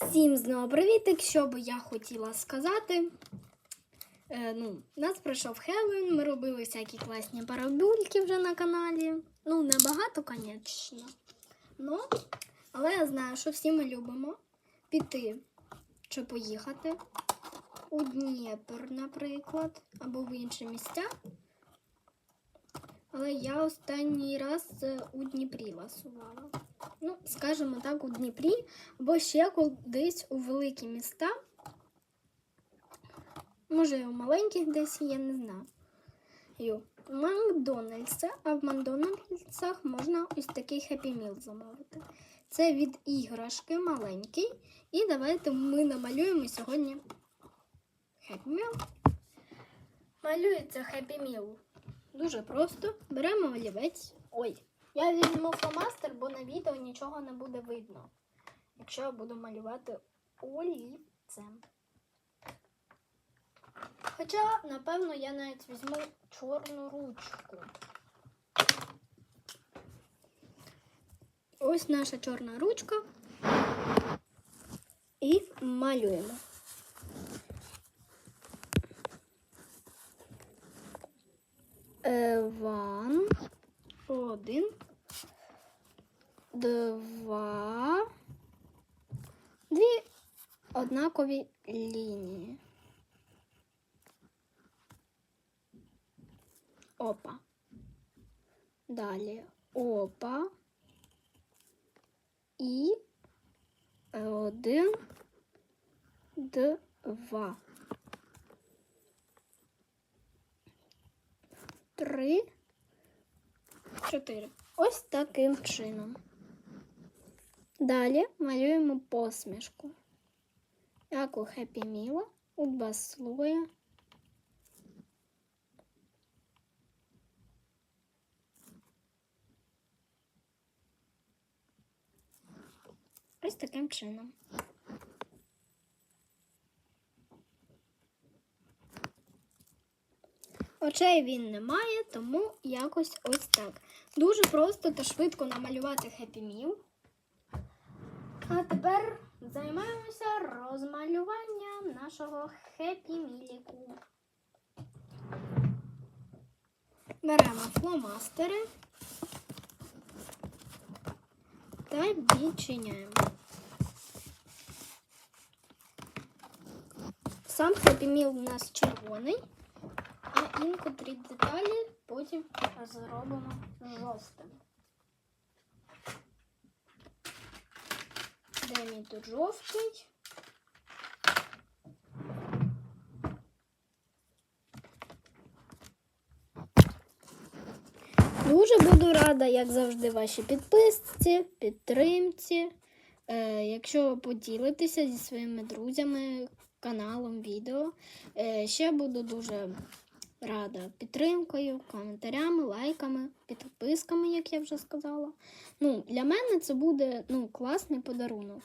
Всім знову привітик! Що би я хотіла сказати. Е, ну, нас пройшов Хеллоуін, ми робили всякі класні парабульки вже на каналі. Ну, небагато, звісно. Ну, але я знаю, що всі ми любимо піти чи поїхати у Дніпр, наприклад, або в інші місця. Але я останній раз е, у Дніпрі ласувала. Ну, скажімо так, у Дніпрі, або ще кудись у великі міста. Може, у маленьких десь є, не знаю. Ю. Макдональдса, а в Макдональдсах можна ось такий хеппі міл замовити. Це від іграшки маленький. І давайте ми намалюємо сьогодні хеппі міл. Малюється хеппі міл. Дуже просто. Беремо олівець. Ой, я візьму фломастер, бо на відео нічого не буде видно, якщо я буду малювати олівцем. Хоча, напевно, я навіть візьму чорну ручку. Ось наша чорна ручка. І малюємо. Е, Ван. Один. Два. Дві однакові лінії. Опа. Далі опа. І один, два. Три. Чотири. Ось таким чином. Далі малюємо посмішку. Як у Хеппі Міла, у два слоя. Ось таким чином. Очей він не має, тому якось ось так. Дуже просто та швидко намалювати Meal. А тепер займаємося розмалюванням нашого Happy Міліку. Беремо фломастери та відчиняємо. Сам Meal у нас червоний. А інкотрі деталі потім зробимо жовтим. Де мій тут жовтий? Дуже буду рада, як завжди, вашій підписці, підтримці. Е, якщо поділитеся зі своїми друзями, каналом, відео, е, ще буду дуже рада підтримкою, коментарями, лайками, підписками, як я вже сказала. Ну, Для мене це буде ну, класний подарунок.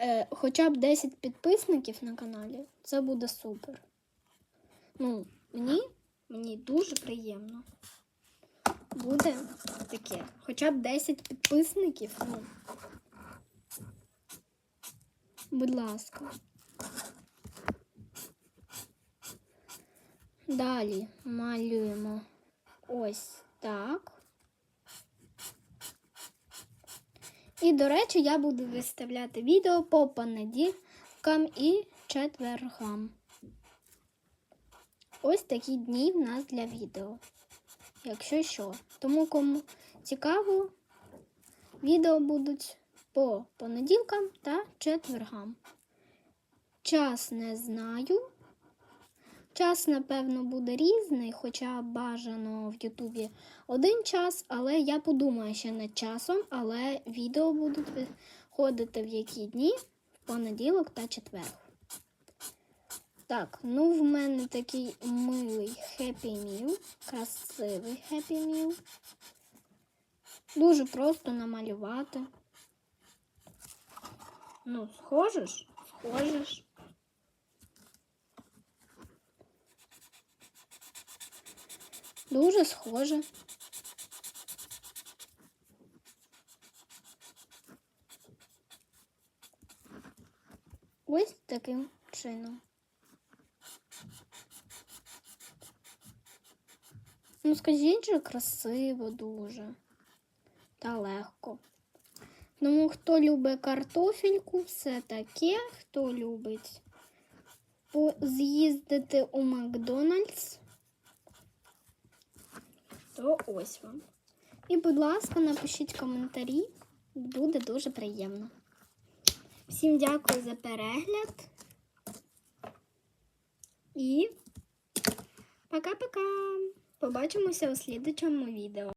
Е, хоча б 10 підписників на каналі, це буде супер. Ну, мені, мені дуже приємно. Буде таке. Хоча б 10 підписників. Ну, будь ласка. Далі малюємо ось так. І, до речі, я буду виставляти відео по понеділкам і четвергам. Ось такі дні в нас для відео. Якщо що. Тому кому цікаво, відео будуть по понеділкам та четвергам. Час не знаю. Час, напевно, буде різний, хоча бажано в Ютубі один час, але я подумаю ще над часом, але відео будуть виходити в які дні в понеділок та четвер. Так, ну в мене такий милий Happy Meal, красивий Happy Meal. Дуже просто намалювати. Ну, схожеш? Схожеш. Дуже схоже. Ось таким чином. Ну, скажіть же, красиво дуже та легко. Тому хто любить картофельку, все таке, хто любить з'їздити у Макдональдс, то ось вам. І, будь ласка, напишіть коментарі, буде дуже приємно. Всім дякую за перегляд. І пока-пока! Побачимося у слідчому відео.